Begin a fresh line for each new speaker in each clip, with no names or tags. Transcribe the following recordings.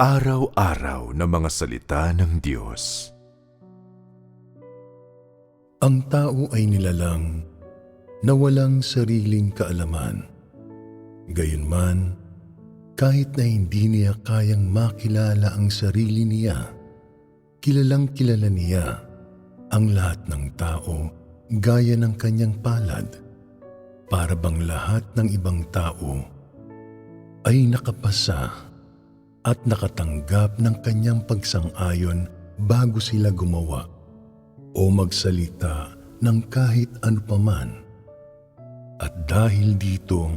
Araw-araw na mga salita ng Diyos.
Ang tao ay nilalang na walang sariling kaalaman. Gayunman, kahit na hindi niya kayang makilala ang sarili niya, kilalang kilala niya ang lahat ng tao gaya ng kanyang palad. Para bang lahat ng ibang tao ay nakapasa at nakatanggap ng kanyang pagsang-ayon bago sila gumawa o magsalita ng kahit ano paman. At dahil dito,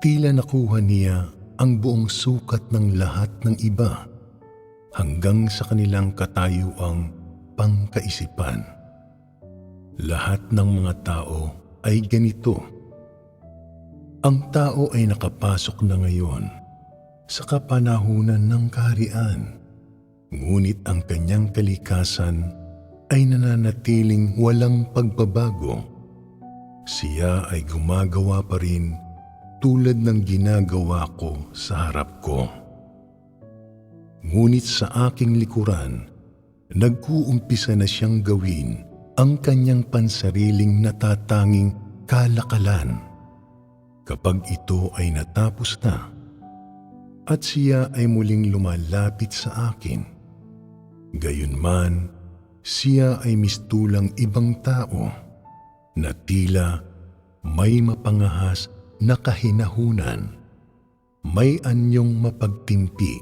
tila nakuha niya ang buong sukat ng lahat ng iba hanggang sa kanilang katayuang pangkaisipan. Lahat ng mga tao ay ganito. Ang tao ay nakapasok na ngayon sa kapanahunan ng kaharian. Ngunit ang kanyang kalikasan ay nananatiling walang pagbabago. Siya ay gumagawa pa rin tulad ng ginagawa ko sa harap ko. Ngunit sa aking likuran, nag-uumpisa na siyang gawin ang kanyang pansariling natatanging kalakalan. Kapag ito ay natapos na, at siya ay muling lumalapit sa akin. Gayunman, siya ay mistulang ibang tao na tila may mapangahas na kahinahunan, may anyong mapagtimpi,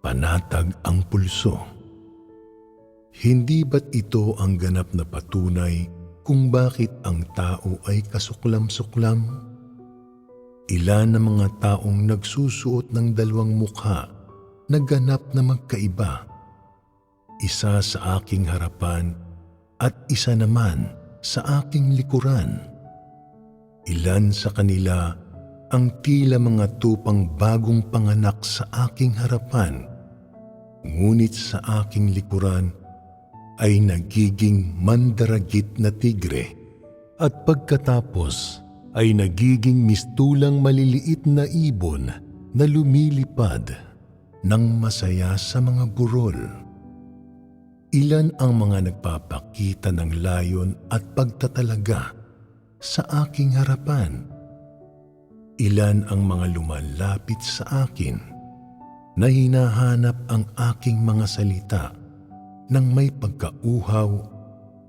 panatag ang pulso. Hindi ba't ito ang ganap na patunay kung bakit ang tao ay kasuklam-suklam? Ilan ng mga taong nagsusuot ng dalawang mukha na ganap na magkaiba. Isa sa aking harapan at isa naman sa aking likuran. Ilan sa kanila ang tila mga tupang bagong panganak sa aking harapan. Ngunit sa aking likuran ay nagiging mandaragit na tigre at pagkatapos ay nagiging mistulang maliliit na ibon na lumilipad ng masaya sa mga burol. Ilan ang mga nagpapakita ng layon at pagtatalaga sa aking harapan. Ilan ang mga lumalapit sa akin na hinahanap ang aking mga salita ng may pagkauhaw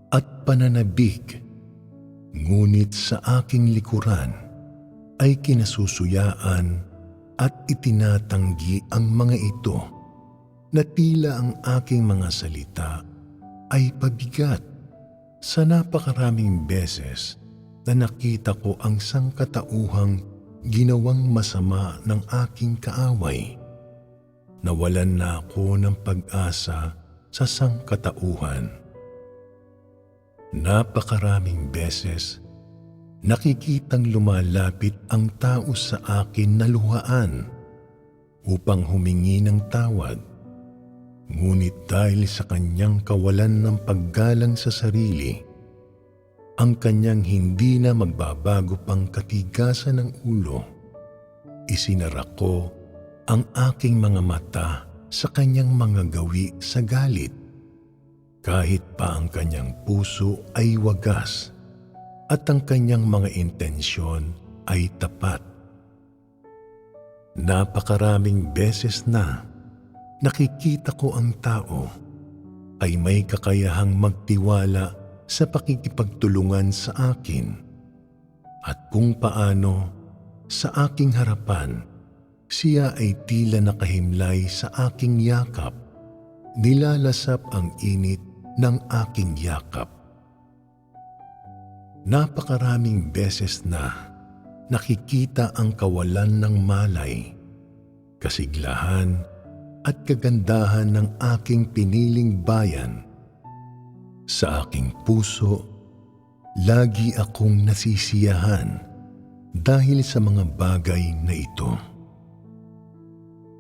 at pananabik Ngunit sa aking likuran ay kinasusuyaan at itinatanggi ang mga ito na tila ang aking mga salita ay pabigat sa napakaraming beses na nakita ko ang sangkatauhang ginawang masama ng aking kaaway. Nawalan na ako ng pag-asa sa sangkatauhan. Napakaraming beses, nakikitang lumalapit ang tao sa akin na luhaan upang humingi ng tawad. Ngunit dahil sa kanyang kawalan ng paggalang sa sarili, ang kanyang hindi na magbabago pang katigasan ng ulo, isinara ko ang aking mga mata sa kanyang mga gawi sa galit kahit pa ang kanyang puso ay wagas at ang kanyang mga intensyon ay tapat. Napakaraming beses na nakikita ko ang tao ay may kakayahang magtiwala sa pakikipagtulungan sa akin at kung paano sa aking harapan siya ay tila nakahimlay sa aking yakap nilalasap ang init ng aking yakap. Napakaraming beses na nakikita ang kawalan ng malay, kasiglahan at kagandahan ng aking piniling bayan. Sa aking puso, lagi akong nasisiyahan dahil sa mga bagay na ito.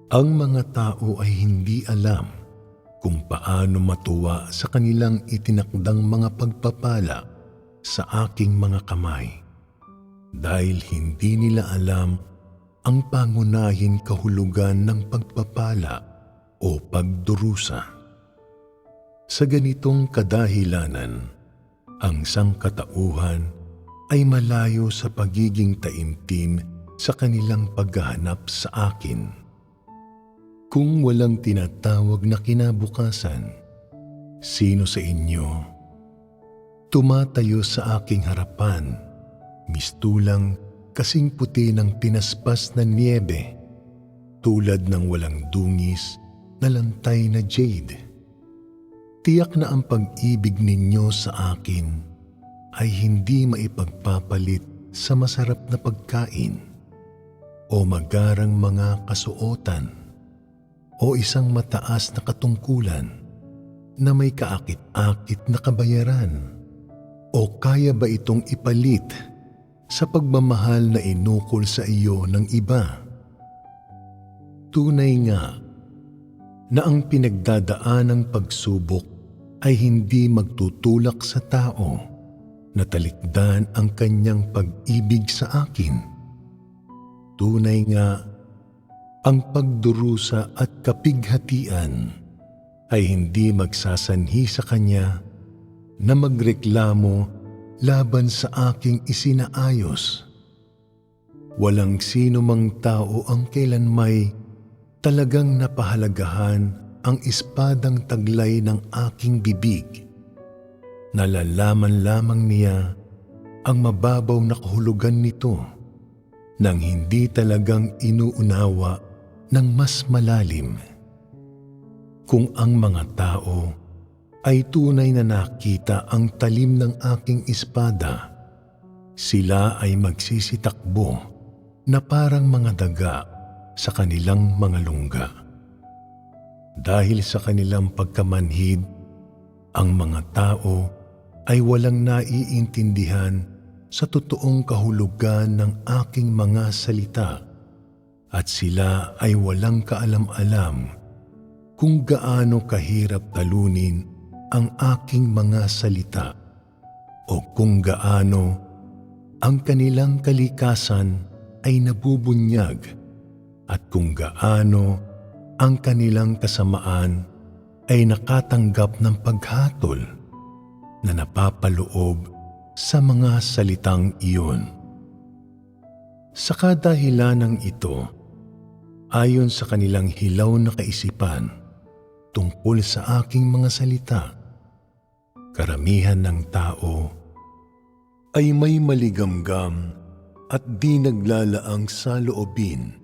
Ang mga tao ay hindi alam kung paano matuwa sa kanilang itinakdang mga pagpapala sa aking mga kamay dahil hindi nila alam ang pangunahing kahulugan ng pagpapala o pagdurusa. Sa ganitong kadahilanan, ang sangkatauhan ay malayo sa pagiging taimtim sa kanilang paghahanap sa akin. Kung walang tinatawag na kinabukasan, sino sa inyo tumatayo sa aking harapan, mistulang kasing puti ng pinaspas na niebe, tulad ng walang dungis na lantay na jade. Tiyak na ang pag-ibig ninyo sa akin ay hindi maipagpapalit sa masarap na pagkain o magarang mga kasuotan o isang mataas na katungkulan na may kaakit-akit na kabayaran o kaya ba itong ipalit sa pagmamahal na inukol sa iyo ng iba? Tunay nga na ang pinagdadaan ng pagsubok ay hindi magtutulak sa tao na talikdan ang kanyang pag-ibig sa akin. Tunay nga, ang pagdurusa at kapighatian ay hindi magsasanhi sa kanya na magreklamo laban sa aking isinaayos. Walang sino mang tao ang kailanmay talagang napahalagahan ang espadang taglay ng aking bibig. Nalalaman lamang niya ang mababaw na kahulugan nito nang hindi talagang inuunawa ng mas malalim. Kung ang mga tao ay tunay na nakita ang talim ng aking espada, sila ay magsisitakbo na parang mga daga sa kanilang mga lungga. Dahil sa kanilang pagkamanhid, ang mga tao ay walang naiintindihan sa totoong kahulugan ng aking mga salita at sila ay walang kaalam-alam kung gaano kahirap talunin ang aking mga salita o kung gaano ang kanilang kalikasan ay nabubunyag at kung gaano ang kanilang kasamaan ay nakatanggap ng paghatol na napapaloob sa mga salitang iyon. Sa kadahilanang ito, ayon sa kanilang hilaw na kaisipan tungkol sa aking mga salita, karamihan ng tao ay may maligamgam at di naglalaang saloobin